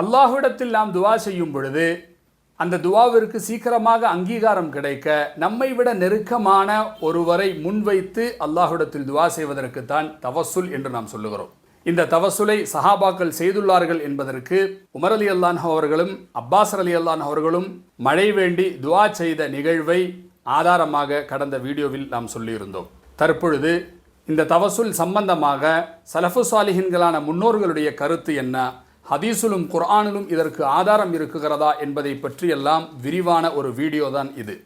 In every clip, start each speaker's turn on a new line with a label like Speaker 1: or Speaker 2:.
Speaker 1: அல்லாஹ்விடத்தில் நாம் துவா செய்யும் பொழுது அந்த துவாவிற்கு சீக்கிரமாக அங்கீகாரம் கிடைக்க நம்மை விட நெருக்கமான ஒருவரை முன்வைத்து அல்லாஹ்விடத்தில் துவா செய்வதற்குத்தான் தவசுல் என்று நாம் சொல்லுகிறோம். இந்த தவசுலை சஹாபாக்கள் செய்துள்ளார்கள் என்பதற்கு உமர் அலி அல்லான் அவர்களும் அப்பாஸ் அலி அல்லான் அவர்களும் மழை வேண்டி துவா செய்த நிகழ்வை ஆதாரமாக கடந்த வீடியோவில் நாம் சொல்லியிருந்தோம். தற்பொழுது இந்த தவசுல் சம்பந்தமாக சலஃபு சாலிஹின்களான முன்னோர்களுடைய கருத்து என்ன? ஹதீஸிலும் குர்ஆனிலும் இதற்கு ஆதாரம் இருக்குகிறதா என்பதை பற்றியெல்லாம் விரிவான ஒரு வீடியோ தான் இது.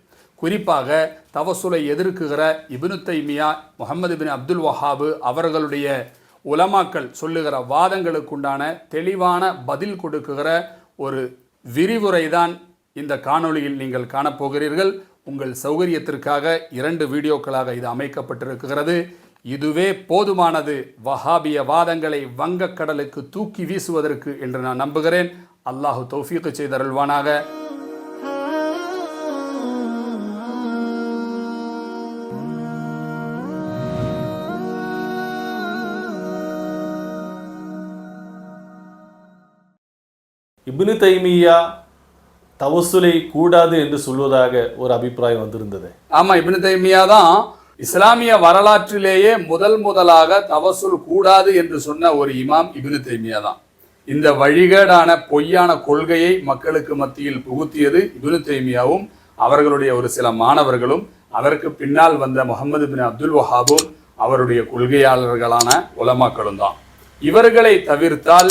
Speaker 1: குறிப்பாக தவசுலை எதிர்க்குகிற இபினு தைமியா முகமது பின் அப்துல் வஹாபு அவர்களுடைய உலமாக்கள் சொல்லுகிற வாதங்களுக்குண்டான தெளிவான பதில் கொடுக்குகிற ஒரு விரிவுரை தான் இந்த காணொளியில் நீங்கள் காணப்போகிறீர்கள். உங்கள் சௌகரியத்திற்காக இரண்டு வீடியோக்களாக இது அமைக்கப்பட்டிருக்கிறது. இதுவே போதுமானது. வஹாபிய வாதங்களை வங்கக்கடலுக்கு தூக்கி வீசுவதற்கு என்று நான் நம்புகிறேன். அல்லாஹு தௌஃபீக்கு செய்தருள்வானாக.
Speaker 2: இப்னு தைமியா தவசுலை கூடாது என்று சொல்வதாக ஒரு அபிப்பிராயம் வந்திருந்தது.
Speaker 1: ஆமா இப்னு தைமியா தான் இஸ்லாமிய வரலாற்றிலேயே முதல் முதலாக தவசுல் கூடாது என்று சொன்ன ஒரு இமாம் இப்னு தைமியா தான். இந்த வழிகேடான பொய்யான கொள்கையை மக்களுக்கு மத்தியில் புகுத்தியது இப்னு தைமியாவும் அவர்களுடைய ஒரு சில மாணவர்களும் அதற்கு பின்னால் வந்த முகமது பின் அப்துல் வஹாபும் அவருடைய கொள்கையாளர்களான உலமாக்களும் தான். இவர்களை தவிர்த்தால்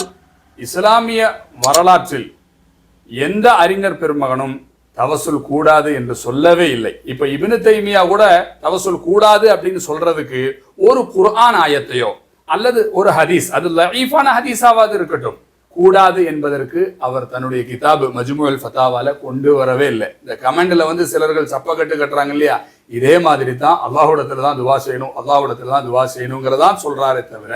Speaker 1: இஸ்லாமிய வரலாற்றில் எந்த அறிஞர் பெருமகனும் தவசுல் கூடாது என்று சொல்லவே இல்லை. இப்போ இப்னு தைமியா கூட தவசுல் கூடாது அப்படின்னு சொல்றதுக்கு ஒரு குர்ஆன் ஆயத்தையோ அல்லது ஒரு ஹதீஸ் அது லஈஃபான ஹதீஸாவது இருக்கட்டும். கூடாது என்பதற்கு அவர் தன்னுடைய கிதாபு மஜ்முல் ஃபத்தாவால கொண்டு வரவே இல்லை. இந்த கமெண்ட்ல வந்து சிலர்கள் சப்பக்கட்டு கட்டுறாங்க இல்லையா? இதே மாதிரி தான் அல்லாஹ்விடத்துல தான் துவா செய்யணும் அல்லாஹ்விடத்துல தான் துவா செய்யணுங்கிறதான் சொல்றாரே தவிர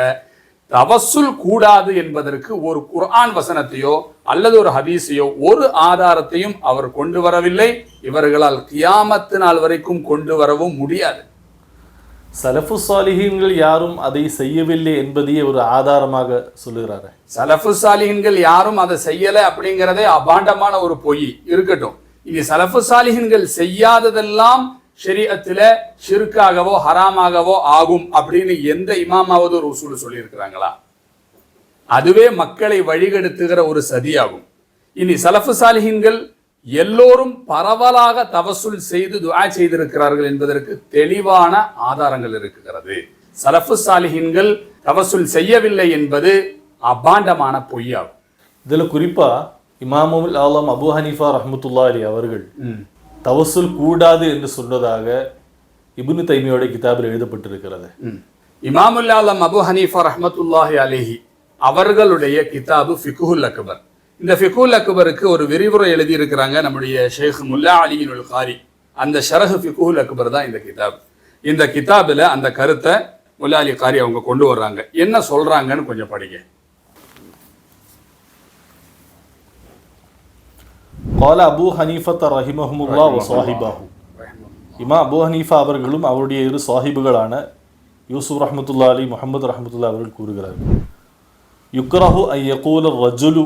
Speaker 1: தவசுல் கூடாது என்பதற்கு ஒரு குர்ஆன் வசனத்தையோ அல்லது ஒரு ஹதீஸையோ ஒரு ஆதாரத்தையும் அவர் கொண்டு வரவில்லை. இவர்களால் கியாமத்து நாள் வரைக்கும் கொண்டு வரவும் முடியாது.
Speaker 2: சலஃபு சாலிஹீன்கள் யாரும் அதை செய்யவில்லை என்பதையே ஒரு ஆதாரமாக சொல்லுகிறாரு
Speaker 1: சலஃபு சாலிஹின்கள் யாரும் அதை செய்யல அப்படிங்கிறதே அபாண்டமான ஒரு பொய் இருக்கட்டும். இனி சலஃபு சாலிஹின்கள் செய்யாததெல்லாம் ஷரியத்துல ஷிர்காகவோ ஹராமாகவோ ஆகும் அப்படின்னு எந்த இமாமாவது ஒரு உசூல் சொல்லியிருக்கிறாங்களா? அதுவே மக்களை வழிகெடுத்துகிற ஒரு சதியாகும். இனி சலஃபு சாலிஹின்கள் எல்லோரும் பரவலாக தவசுல் செய்து துஆ செய்திருக்கிறார்கள் என்பதற்கு தெளிவான ஆதாரங்கள் இருக்கிறது. சலஃபு சாலிஹின்கள் தவசுல் செய்யவில்லை என்பது அபாண்டமான பொய்யாகும்.
Speaker 2: இதுல குறிப்பா இமாமுல் ஆலம் அபு ஹனீஃபா ரஹ்மத்துல்லா அலி அவர்கள். தவசுல் கூடாது என்று சொன்னதாக இபுனு தைமியோட கிதாபில் எழுதப்பட்டிருக்கிறது.
Speaker 1: ம். இமாமுல் ஆலம் அபு ஹனீஃபா ரஹமத்துல்லாஹி அலிஹி அவர்களுடைய கிதாபு ஃபிகுல் அக்பர். இந்த ஃபிகுல் அக்பருக்கு ஒரு விரிவுரை எழுதியிருக்கிறாங்க நம்முடைய ஷேக் முல்லா அலியின் காரி அந்த ஷரஹ் ஃபிகுல் அக்பர் தான் இந்த கிதாப். இந்த கிதாபில் அந்த கருத்தை முல்லா அலி காரி அவங்க கொண்டு வர்றாங்க. என்ன சொல்றாங்கன்னு கொஞ்சம் படிங்க.
Speaker 2: கால அபு ஹனீஃபத் ரஹிமஹமுல்லா சாஹிபாஹு இமா அபு ஹனீஃபா அவர்களும் அவருடைய இரு சாஹிபுகளான யூசுப் ரஹ்மத்துல்லா அலி முகமது ரஹ்மத்துல்லா அவர்கள் கூறுகிறார்கள் யுக்ரஹு ஐ யகூல ரஜுலு.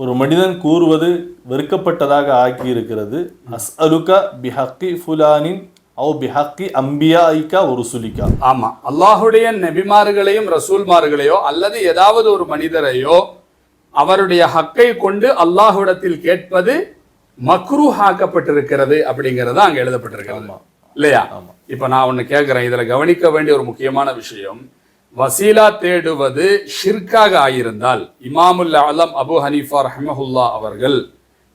Speaker 2: ஒரு மனிதன் கூறுவது வெறுக்கப்பட்டதாக ஆக்கியிருக்கிறது. அஸ்அலுக பிஹக்கி ஃபுலானின் அவ் பிஹக்கி அம்பியாயிக்கா ஒரு சுலிக்கா
Speaker 1: ஆமா. அல்லாஹுடைய நபிமார்களையும் ரசூல்மார்களையோ அல்லது ஏதாவது ஒரு மனிதரையோ அவருடைய ஹக்கை கொண்டு அல்லாஹ்விடத்தில் கேட்பது மக்ரூஹ் ஆக்கப்பட்டிருக்கிறது அப்படிங்கிறது அங்க எழுதப்பட்டிருக்கிறது. இல்லையா? இப்ப நான் ஒண்ணு கேட்கிறேன் இதுல கவனிக்க வேண்டிய ஒரு முக்கியமான விஷயம் வசீலா தேடுவது ஷிர்காக ஆயிருந்தால் இமாமுல் அலம் அபு ஹனீஃபா ரஹ்மஹுல்லா அவர்கள்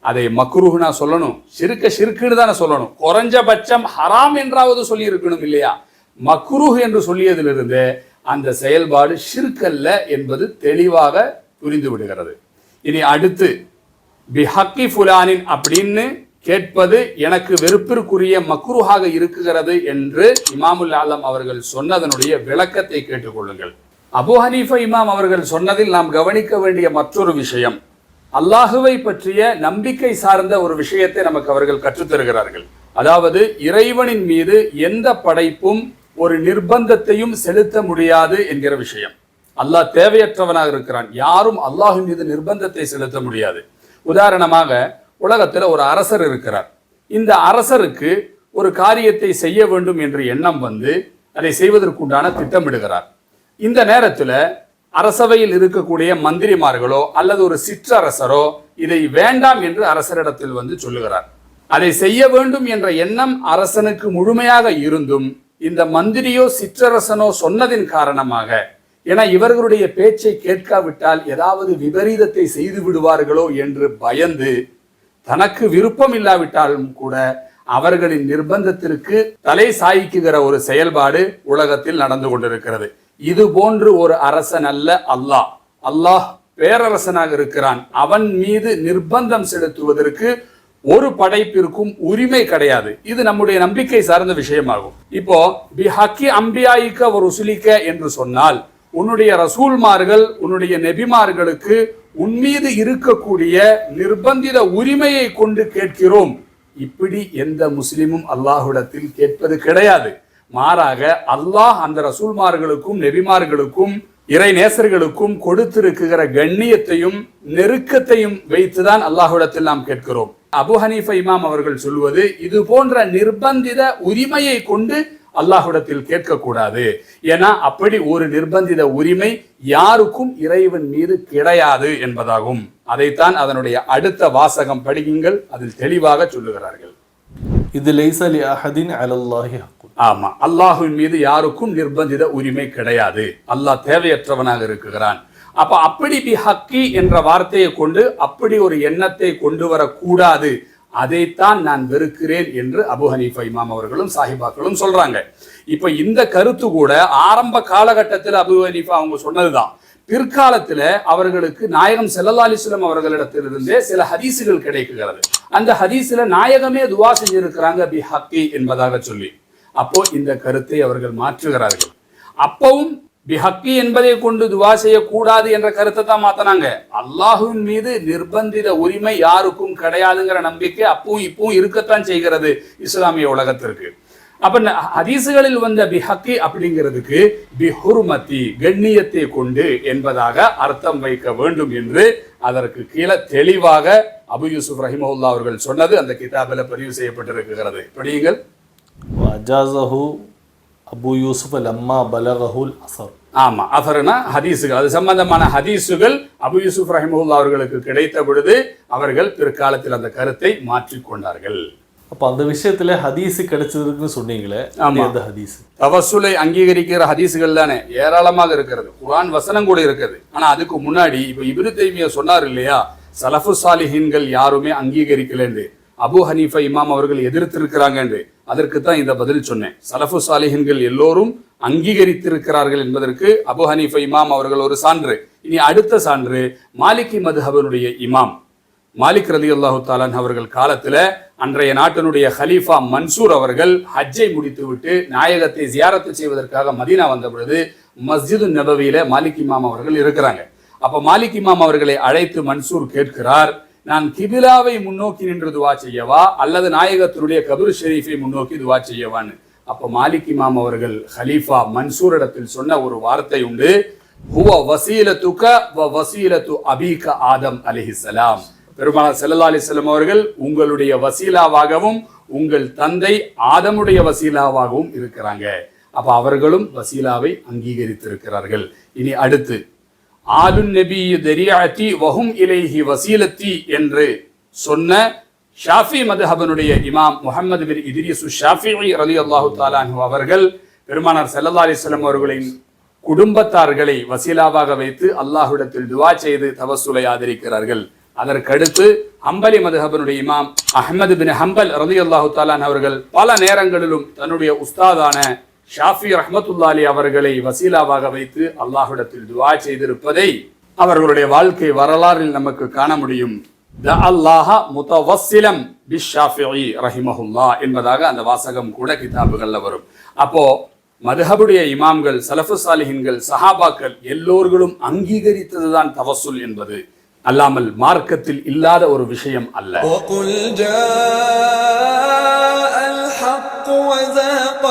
Speaker 1: அதை மக்ரூஹ்னா சொல்லணும். ஷிர்க ஷிர்க்குன்னு தானே சொல்லணும். குறைஞ்சபட்சம் ஹராம் என்றாவது சொல்லி இருக்கணும் இல்லையா? மக்ரூஹ் என்று சொல்லியதிலிருந்து அந்த செயல்பாடு ஷிர்கல்ல என்பது தெளிவாக புரிந்து விடுகிறது. இனி அடுத்து பிஹக்கி ஃபுலானின் அப்படின்னு கேட்பது எனக்கு வெறுப்பிற்குரிய மக்ருஹாக இருக்குகிறது என்று இமாமுல் ஆலம் அவர்கள் சொன்னதனுடைய விளக்கத்தை கேட்டுக்கொள்ளுங்கள் அபு ஹனீஃபா இமாம் அவர்கள் சொன்னதில் நாம் கவனிக்க வேண்டிய மற்றொரு விஷயம் அல்லாஹுவை பற்றிய நம்பிக்கை சார்ந்த ஒரு விஷயத்தை நமக்கு அவர்கள் கற்றுத்தருகிறார்கள் அதாவது இறைவனின் மீது எந்த படைப்பும் ஒரு நிர்பந்தத்தையும் செலுத்த முடியாது என்கிற விஷயம். அல்லாஹ் தேவையற்றவனாக இருக்கிறான். யாரும் அல்லாஹ் மீது நிர்பந்தத்தை செலுத்த முடியாது. உதாரணமாக உலகத்தில் ஒரு அரசர் இருக்கிறார். இந்த அரசருக்கு ஒரு காரியத்தை செய்ய வேண்டும் என்ற எண்ணம் வந்து அதை செய்வதற்குண்டான திட்டமிடுகிறார். இந்த நேரத்தில் அரசவையில் இருக்கக்கூடிய மந்திரிமார்களோ அல்லது ஒரு சிற்றரசரோ இதை வேண்டாம் என்று அரசரிடத்தில் வந்து சொல்லுகிறார். அதை செய்ய வேண்டும் என்ற எண்ணம் அரசனுக்கு முழுமையாக இருந்தும் இந்த மந்திரியோ சிற்றரசனோ சொன்னதின் காரணமாக என இவர்களுடைய பேச்சை கேட்காவிட்டால் ஏதாவது விபரீதத்தை செய்து விடுவார்களோ என்று பயந்து தனக்கு விருப்பம் இல்லாவிட்டாலும் கூட அவர்களின் நிர்பந்தத்திற்கு தலை சாய்க்குகிற ஒரு செயல்பாடு உலகத்தில் நடந்து கொண்டிருக்கிறது. இது போன்று ஒரு அரசன் அல்ல அல்லாஹ். அல்லாஹ் பேரரசனாக இருக்கிறான். அவன் மீது நிர்பந்தம் செலுத்துவதற்கு ஒரு படைப்பிற்கும் உரிமை கிடையாது. இது நம்முடைய நம்பிக்கை சார்ந்த விஷயமாகும். இப்போ பி ஹக்கி அம்பியாயிக்க ஒரு உசுலிக்க என்று சொன்னால் உன்னுடைய ரசூல்மார்கள் உன்னுடைய நெபிமார்களுக்கு உன்மீது இருக்கக்கூடிய நிர்பந்தித உரிமையை கொண்டு கேட்கிறோம். இப்படி எந்த முஸ்லிமும் அல்லாஹுடத்தில் கேட்பது கிடையாது. மாறாக அல்லாஹ் அந்த ரசூல்மார்களுக்கும் நெபிமார்களுக்கும் இறை நேசர்களுக்கும் கொடுத்திருக்கிற கண்ணியத்தையும் நெருக்கத்தையும் வைத்துதான் அல்லாஹுடத்தில் நாம் கேட்கிறோம். அபு ஹனீஃபா இமாம் அவர்கள் சொல்வது இது போன்ற நிர்பந்தித உரிமையை கொண்டு அல்லாஹ்விடத்தில் கேட்கக்கூடாது. ஏன்னா அப்படி ஒரு நிர்பந்தித உரிமை யாருக்கும் இறைவன் மீது கிடையாது என்பதாகும். அதைத்தான் அதனுடைய அடுத்த வாசகம் படியுங்கள். அதில் தெளிவாக சொல்லுகிறார்கள்.
Speaker 2: இது லைசலி அஹதின் அலல்லாஹி
Speaker 1: ஆமா. அல்லாஹ்வின் மீது யாருக்கும் நிர்பந்தித உரிமை கிடையாது. அல்லாஹ் தேவையற்றவனாக இருக்கிறான். அப்ப அப்படி பி ஹக்கி என்ற வார்த்தையை கொண்டு அப்படி ஒரு எண்ணத்தை கொண்டு வரக்கூடாது. அதைத்தான் நான் வெறுக்கிறேன் என்று அபு ஹனீஃபா இமாம் அவர்களும் சாஹிபாக்களும் சொல்றாங்க. இப்ப இந்த கருத்து கூட ஆரம்ப காலகட்டத்தில் அபு ஹனீஃபா அவங்க சொன்னதுதான். பிற்காலத்துல அவர்களுக்கு நாயகம் ஸல்லல்லாஹு அவர்களிடத்திலிருந்தே சில ஹதீசுகள் கிடைக்குகிறது அந்த ஹதீஸ்ல நாயகமே துவா செஞ்சிருக்கிறாங்க பி ஹக்கி என்பதாக சொல்லி. அப்போ இந்த கருத்தை அவர்கள் மாற்றுகிறார்கள். அப்பவும் பிஹக்கி என்பதை கொண்டு துவா செய்யக்கூடாது என்ற கருத்தை தான் மாத்தினாங்க. அல்லாஹுவின் மீது நிர்பந்தித உரிமை யாருக்கும் கிடையாதுங்கிற நம்பிக்கை அப்பவும் இப்பவும் இருக்கத்தான் செய்கிறது இஸ்லாமிய உலகத்திற்கு. அப்ப ஹதீசுகளில் வந்த பிஹக்கி அப்படிங்கிறதுக்கு பிஹுர்மதி கண்ணியத்தை கொண்டு என்பதாக அர்த்தம் வைக்க வேண்டும் என்று அதற்கு கீழே தெளிவாக அபு யூசுப் ரஹிமவுல்லா அவர்கள் சொன்னது அந்த கிதாபில் பதிவு செய்யப்பட்டிருக்கிறது. படியுங்கள்.
Speaker 2: அபு யூசுஃப் லம்மா பலகஹுல் அசர்
Speaker 1: ஆமா அஃபர்னா ஹதீஸுகள். அது சம்பந்தமான ஹதீஸுகள் அபு யூசுப் ரஹிமுல்லா அவர்களுக்கு கிடைத்த பொழுது அவர்கள் பிற்காலத்தில் அந்த கருத்தை மாற்றிக்கொண்டார்கள்
Speaker 2: அப்போ அந்த விஷயத்துல ஹதீஸ் கிடைச்சதுக்குன்னு சொன்னீங்களே அது எந்த ஹதீஸ்
Speaker 1: தவசுலை அங்கீகரிக்கிற ஹதீஸுகள் தானே ஏராளமாக இருக்கிறது குர்ஆன் வசனம் கூட இருக்குது ஆனா அதுக்கு முன்னாடி இப்ப இப்னு தைமியா சொன்னார் இல்லையா சலஃபு சாலிஹீன்கள் யாருமே அங்கீகரிக்கலன்னு அபு ஹனீஃபா இமாம் அவர்கள் எதிர்த்திருக்கிறாங்க என்று அதற்கு தான் இந்த பதில் சொன்னேன். சலஃபு சாலிஹன்கள் எல்லோரும் அங்கீகரித்திருக்கிறார்கள் என்பதற்கு அபு ஹனீஃபா இமாம் அவர்கள் ஒரு சான்று. இனி அடுத்த சான்று மாலிகி மதுஹபனுடைய இமாம். மாலிக் ரதி அல்லாஹு தாலான் அவர்கள் காலத்தில் அன்றைய நாட்டினுடைய ஹலீஃபா மன்சூர் அவர்கள் ஹஜ்ஜை முடித்துவிட்டு நாயகத்தை ஜியாரத்து செய்வதற்காக மதீனா வந்த பொழுது மஸ்ஜிது நபவியில மாலிக் இமாம் அவர்கள் இருக்கிறாங்க. அப்போ மாலிக் இமாம் அவர்களை அழைத்து மன்சூர் கேட்கிறார். நான் கிபிலாவை முன்னோக்கி நின்று துவா செய்யவா? அல்லது நாயகத்தினுடைய கபூர் ஷெரீஃபை முன்னோக்கி துவா செய்யவான்னு? அப்போ மாலிக் இமாம் அவர்கள் ஹலீஃபா மன்சூரிடத்தில் சொன்ன ஒரு வார்த்தை உண்டு. ஹுவ வசீலத்துக வ வசீலத்து அபீக ஆதம் அலிஹிசலாம் பெருமாள் ஸல்லல்லாஹு அலைஹி அவர்கள் உங்களுடைய வசீலாவாகவும் உங்கள் தந்தை ஆதமுடைய வசீலாவாகவும் இருக்கிறாங்க. அப்ப அவர்களும் வசீலாவை அங்கீகரித்திருக்கிறார்கள். இனி அடுத்து ஆலுன் நபி தெரியாத்தி வஹும் இலைஹி வசீலத்தி என்று சொன்ன ஷாஃபி மதுஹபனுடைய இமாம் முஹம்மது பின் இத்ரிஸ் ஷாஃபி ரலியல்லாஹு அல்லாஹு தாலானு அவர்கள் பெருமானார் ஸல்லல்லாஹு அலிஸ்லம் அவர்களின் குடும்பத்தார்களை வசீலாவாக வைத்து அல்லாஹுடத்தில் துவா செய்து தவசுலை ஆதரிக்கிறார்கள். அதற்கடுத்து ஹம்பலி மதுஹபனுடைய இமாம் அஹமது பின் ஹம்பல் ரலியல்லாஹு அல்லாஹு தாலான் அவர்கள் பல நேரங்களிலும் தன்னுடைய உஸ்தாதான ஷாஃபி ரஹ்மத்துல்லாலி அவர்களை வசீலாவாக வைத்து அல்லாஹ்விடத்தில் துவா செய்திருப்பதை அவர்களுடைய வாழ்க்கை வரலாறில் நமக்கு காண முடியும் த அல்லாஹ முத்தவஸ்ஸிலம் பிஷாஃபிஇ ரஹிமஹுல்லா என்பதாக அந்த வாசகம் கூட கிதாபுகள்ல வரும் அப்போ மதுஹபுடைய இமாம்கள் சலஃபு சாலிஹின்கள் சஹாபாக்கள் எல்லோர்களும் அங்கீகரித்ததுதான் தவசுல் என்பது அல்லாமல் மார்க்கத்தில் இல்லாத ஒரு விஷயம் அல்ல
Speaker 3: وقل جاء الحق وزهق